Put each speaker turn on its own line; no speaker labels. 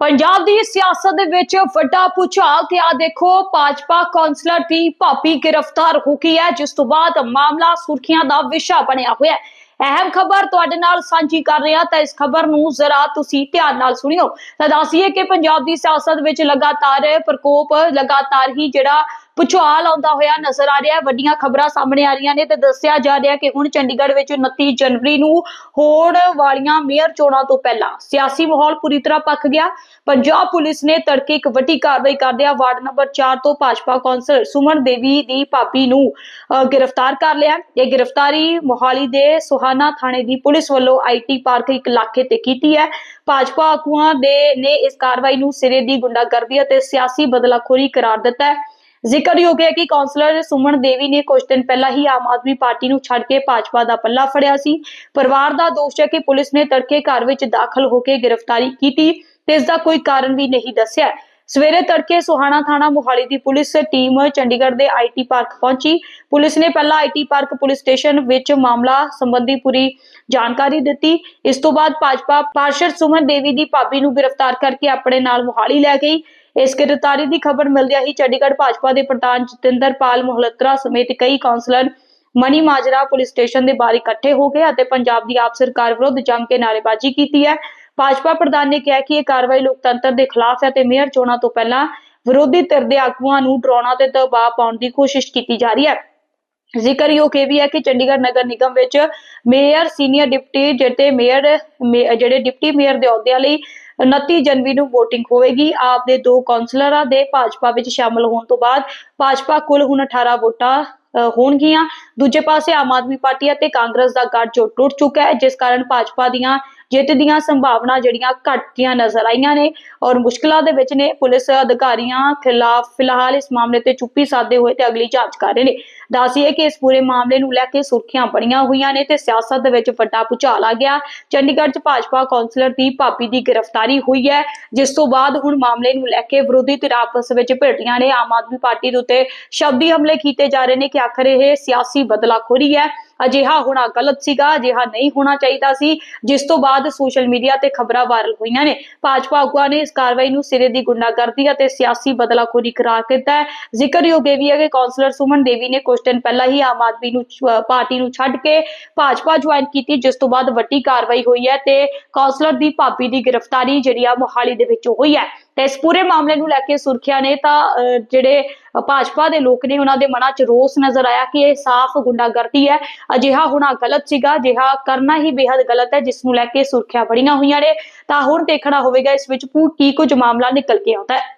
ਪੰਜਾਬ ਦੀ ਸਿਆਸਤ ਦੇ ਵਿੱਚ ਵੱਡਾ ਭੁਚਾਲ ਤੇ ਆ ਦੇਖੋ, ਭਾਜਪਾ ਕੌਂਸਲਰ ਦੀ ਭਾਪੀ ਗ੍ਰਿਫਤਾਰ ਹੋ ਗਈ ਹੈ, ਜਿਸ ਤੋਂ ਬਾਅਦ ਮਾਮਲਾ ਸੁਰਖੀਆਂ ਦਾ ਵਿਸ਼ਾ ਬਣਿਆ ਹੋਇਆ ਹੈ। ਅਹਿਮ ਖਬਰ ਤੁਹਾਡੇ ਨਾਲ ਸਾਂਝੀ ਕਰ ਰਿਹਾ, ਤਾਂ ਇਸ ਖਬਰ ਨੂੰ ਜ਼ਰਾ ਤੁਸੀਂ ਧਿਆਨ ਨਾਲ ਸੁਣਿਓ। ਤਾਂ ਦੱਸੀਏ ਕਿ ਪੰਜਾਬ ਦੀ ਸਿਆਸਤ ਵਿੱਚ ਲਗਾਤਾਰ ਪ੍ਰਕੋਪ, ਲਗਾਤਾਰ ਹੀ ਜਿਹੜਾ ਭੁਚਾਲ ਆਉਂਦਾ ਹੋਇਆ ਨਜ਼ਰ ਆ ਰਿਹਾ ਵੱਡੀਆਂ ਖਬਰਾਂ ਸਾਹਮਣੇ ਆ ਰਹੀਆਂ ਨੇ ਤੇ ਦੱਸਿਆ ਜਾ ਰਿਹਾ ਕਿ ਹੁਣ ਚੰਡੀਗੜ੍ਹ ਵਿੱਚ 29 ਜਨਵਰੀ ਨੂੰ ਹੋਣ ਵਾਲੀਆਂ ਮੇਅਰ ਚੋਣਾਂ ਤੋਂ ਪਹਿਲਾਂ ਸਿਆਸੀ ਮਾਹੌਲ ਪੂਰੀ ਤਰ੍ਹਾਂ ਪੱਕ ਗਿਆ। ਪੰਜਾਬ ਪੁਲਿਸ ਨੇ ਤੜਕੇ ਇੱਕ ਵੱਡੀ ਕਾਰਵਾਈ ਕਰਦਿਆਂ ਵਾਰਡ ਨੰਬਰ 4 ਤੋਂ ਭਾਜਪਾ ਕੌਂਸਲਰ ਸੁਮਨ ਦੇਵੀ ਦੀ ਭਾਬੀ ਨੂੰ ਅਹ, ਗ੍ਰਿਫਤਾਰ ਕਰ ਲਿਆ। ਇਹ ਗ੍ਰਿਫਤਾਰੀ ਮੋਹਾਲੀ ਦੇ ਸੁਹਾਨਾ ਥਾਣੇ ਦੀ ਪੁਲਿਸ ਵੱਲੋਂ ਆਈਟੀ ਪਾਰਕ ਇੱਕ ਇਲਾਕੇ ਤੇ ਕੀਤੀ ਹੈ। ਭਾਜਪਾ ਆਗੂਆਂ ਦੇ ਨੇ ਇਸ ਕਾਰਵਾਈ ਨੂੰ ਸਿਰੇ ਦੀ ਗੁੰਡਾਗਰਦੀ ਅਤੇ ਸਿਆਸੀ ਬਦਲਾਖੋਰੀ ਕਰਾਰ ਦਿੱਤਾ ਹੈ। ਜ਼ਿਕਰਯੋਗ ਹੈ ਕਿ ਕਾਉਂਸਲਰ ਸੁਮਨ ਦੇਵੀ ਨੇ ਕੁਝ ਦਿਨ ਪਹਿਲਾਂ ਹੀ ਆਮ ਆਦਮੀ ਪਾਰਟੀ ਨੂੰ ਛੱਡ ਕੇ ਭਾਜਪਾ ਦਾ ਪੱਲਾ ਫੜਿਆ ਸੀ। ਪਰਿਵਾਰ ਦਾ ਦੋਸ਼ ਹੈ ਕਿ ਪੁਲਿਸ ਨੇ ਤੜਕੇ ਘਰ ਵਿੱਚ ਦਾਖਲ ਹੋ ਕੇ ਗ੍ਰਿਫਤਾਰੀ ਕੀਤੀ ਤੇ ਇਸ ਦਾ ਕੋਈ ਕਾਰਨ ਵੀ ਨਹੀਂ ਦੱਸਿਆ। ਸਵੇਰੇ ਤੜਕੇ ਸੁਹਾਣਾ ਥਾਣਾ ਮੁਹਾਲੀ ਦੀ ਪੁਲਿਸ ਟੀਮ ਚੰਡੀਗੜ੍ਹ ਦੇ ਆਈਟੀ ਪਾਰਕ ਪਹੁੰਚੀ। ਪੁਲਿਸ ਨੇ ਪਹਿਲਾਂ ਆਈਟੀ ਪਾਰਕ ਪੁਲਿਸ ਸਟੇਸ਼ਨ ਵਿੱਚ ਮਾਮਲਾ ਸੰਬੰਧੀ ਪੂਰੀ ਜਾਣਕਾਰੀ ਦਿੱਤੀ। ਇਸ ਤੋਂ ਬਾਅਦ ਭਾਜਪਾ ਪਾਰਸ਼ਦ ਸੁਮਨ ਦੇਵੀ ਦੀ ਭਾਬੀ ਨੂੰ ਗ੍ਰਿਫਤਾਰ ਕਰਕੇ ਆਪਣੇ ਨਾਲ ਮੁਹਾਲੀ ਲੈ ਗਈ। ਇਸ ਗ੍ਰਿਫਤਾਰੀ ਦੀ ਖਬਰ ਮਿਲਦਿਆਂ ਹੀ ਚੰਡੀਗੜ੍ਹ ਭਾਜਪਾ ਦੇ ਪ੍ਰਧਾਨ ਜਤਿੰਦਰ ਪਾਲ ਮੋਹਲਤਰਾ ਸਮੇਤ ਕਈ councillor Mani Majra police station ਦੇ ਬਾਹਰ ਇਕੱਠੇ ਹੋ ਗਏ ਅਤੇ ਪੰਜਾਬ ਦੀ ਆਪ ਸਰਕਾਰ ਵਿਰੁੱਧ ਜੰਮ ਕੇ ਨਾਅਰੇਬਾਜ਼ੀ ਕੀਤੀ ਹੈ। ਭਾਜਪਾ ਪ੍ਰਧਾਨ ਨੇ ਕਿਹਾ ਕਿ ਇਹ ਕਾਰਵਾਈ ਲੋਕਤੰਤਰ ਦੇ ਖਿਲਾਫ ਹੈ ਤੇ ਮੇਅਰ ਚੋਣਾਂ ਤੋਂ ਪਹਿਲਾਂ ਵਿਰੋਧੀ ਧਿਰ ਦੇ ਆਗੂਆਂ ਨੂੰ ਡਰਾਉਣਾ ਤੇ ਦਬਾਅ ਪਾਉਣ ਦੀ ਕੋਸ਼ਿਸ਼ ਕੀਤੀ ਜਾ ਰਹੀ ਹੈ। ਜ਼ਿਕਰਯੋਗ ਇਹ ਵੀ ਹੈ ਕਿ ਚੰਡੀਗੜ੍ਹ ਨਗਰ ਨਿਗਮ ਵਿੱਚ ਮੇਅਰ, ਸੀਨੀਅਰ ਡਿਪਟੀ ਜਿਹੜੇ ਮੇਅਰ ਜਿਹੜੇ ਡਿਪਟੀ ਮੇਅਰ ਦੇ ਅਹੁਦਿਆਂ ਲਈ 29 ਜਨਵਰੀ ਨੂੰ VOTING ਹੋਵੇਗੀ। ਆਪ ਦੇ ਦੋ ਕਾਉਂਸਲਰਾਂ ਦੇ ਭਾਜਪਾ ਵਿੱਚ ਸ਼ਾਮਲ ਹੋਣ ਤੋਂ ਬਾਅਦ ਭਾਜਪਾ ਕੁੱਲ ਹੁਣ 18 ਵੋਟਾਂ ਹੋਣਗੀਆਂ। ਦੂਜੇ ਪਾਸੇ ਆਮ ਆਦਮੀ ਪਾਰਟੀ ਅਤੇ ਕਾਂਗਰਸ ਦਾ ਗੱਠਜੋੜ ਟੁੱਟ ਚੁੱਕਾ ਹੈ, ਜਿਸ ਕਾਰਨ ਭਾਜਪਾ ਦੀਆਂ ਜਿੱਤ ਦੀਆਂ ਸੰਭਾਵਨਾ ਜਿਹੜੀਆਂ ਘਟਦੀਆਂ ਨਜ਼ਰ ਆਈਆਂ ਨੇ ਔਰ ਮੁਸ਼ਕਲਾਂ ਦੇ ਵਿੱਚ ਨੇ, ਪੁਲਿਸ ਅਧਿਕਾਰੀਆਂ ਖਿਲਾਫ ਫਿਲਹਾਲ ਇਸ ਮਾਮਲੇ ਤੇ ਚੁੱਪੀ ਸਾਧੇ ਹੋਏ ਤੇ ਅਗਲੀ ਜਾਂਚ ਕਰ ਰਹੇ ਨੇ। ਦੱਸੀਏ ਕਿ ਇਸ ਪੂਰੇ ਮਾਮਲੇ ਨੂੰ ਲੈ ਕੇ ਸੁਰਖੀਆਂ ਬਣੀਆਂ ਹੋਈਆਂ ਨੇ ਤੇ ਸਿਆਸਤ ਦੇ ਵਿੱਚ ਵੱਡਾ ਭੁਚਾਲ ਆ ਗਿਆ। ਚੰਡੀਗੜ੍ਹ 'ਚ ਭਾਜਪਾ ਕੌਂਸਲਰ ਦੀ ਭਾਬੀ ਦੀ ਗ੍ਰਿਫਤਾਰੀ ਹੋਈ ਹੈ, ਜਿਸ ਤੋਂ ਬਾਅਦ ਹੁਣ ਮਾਮਲੇ ਨੂੰ ਲੈ ਕੇ ਵਿਰੋਧੀ ਧਿਰ ਆਪਸ ਵਿੱਚ ਭਿੜਦੀਆਂ ਨੇ। ਆਮ ਆਦਮੀ ਪਾਰਟੀ ਦੇ ਉੱਤੇ ਸ਼ਬਦੀ ਹਮਲੇ ਕੀਤੇ ਜਾ ਰਹੇ ਨੇ ਕਿ ਆਖਰ ਇਹ ਸਿਆਸੀ ਬਦਲਾਖੋਰੀ ਹੈ। ਅਜਿਹਾ ਹੋਣਾ ਗਲਤ ਸੀਗਾ, ਅਜਿਹਾ ਨਹੀਂ ਹੋਣਾ ਚਾਹੀਦਾ ਸੀ। ਜਿਸ ਤੋਂ ਬਾਅਦ ਸੋਸ਼ਲ ਮੀਡੀਆ ਤੇ ਖਬਰਾਂ ਵਾਇਰਲ ਹੋਈਆਂ ਨੇ। ਭਾਜਪਾ ਆਗੂਆਂ ਨੇ ਇਸ ਕਾਰਵਾਈ ਨੂੰ ਸਿਰੇ ਦੀ ਗੁੰਡਾਗਰਦੀ ਅਤੇ ਸਿਆਸੀ ਬਦਲਾਖੋਰੀ ਕਰਾਰ ਦਿੱਤਾ ਹੈ। ਜ਼ਿਕਰਯੋਗ ਇਹ ਵੀ ਹੈ ਕਿ ਕਾਉਂਸਲਰ ਸੁਮਨ ਦੇਵੀ ਨੇ ਕੁਝ ਦਿਨ ਪਹਿਲਾਂ ਹੀ ਆਮ ਆਦਮੀ ਨੂੰ ਪਾਰਟੀ ਨੂੰ ਛੱਡ ਕੇ ਭਾਜਪਾ ਜੁਆਇਨ ਕੀਤੀ, ਜਿਸ ਤੋਂ ਬਾਅਦ ਵੱਡੀ ਕਾਰਵਾਈ ਹੋਈ ਹੈ ਤੇ ਕਾਉਂਸਲਰ ਦੀ ਭਾਬੀ ਦੀ ਗ੍ਰਿਫਤਾਰੀ ਜਿਹੜੀ ਆ ਮੋਹਾਲੀ ਦੇ ਵਿੱਚ ਹੋਈ ਹੈ। ਤੇ ਇਸ ਪੂਰੇ ਮਾਮਲੇ ਨੂੰ ਲੈ ਕੇ ਸੁਰਖੀਆਂ ਨੇ ਤਾਂ ਅਹ, ਜਿਹੜੇ ਭਾਜਪਾ ਦੇ ਲੋਕ ਨੇ ਉਹਨਾਂ ਦੇ ਮਨਾਂ 'ਚ ਰੋਸ ਨਜ਼ਰ ਆਇਆ ਕਿ ਇਹ ਸਾਫ਼ ਗੁੰਡਾਗਰਦੀ ਹੈ। ਅਜਿਹਾ ਹੋਣਾ ਗਲਤ ਸੀਗਾ ਅਜਿਹਾ ਕਰਨਾ ਹੀ ਬੇहद ਗਲਤ ਹੈ ਜਿਸ ਨੂੰ ਲੈ ਕੇ ਸੁਰਖੀਆਂ ਬੜੀਆਂ ਹੋਈਆਂ ਨੇ। ਤਾਂ ਹੁਣ ਦੇਖਣਾ ਹੋਵੇਗਾ ਇਸ ਵਿੱਚ ਕੀ ਕੁਝ ਮਾਮਲਾ ਨਿਕਲ ਕੇ ਆਉਂਦਾ ਹੈ।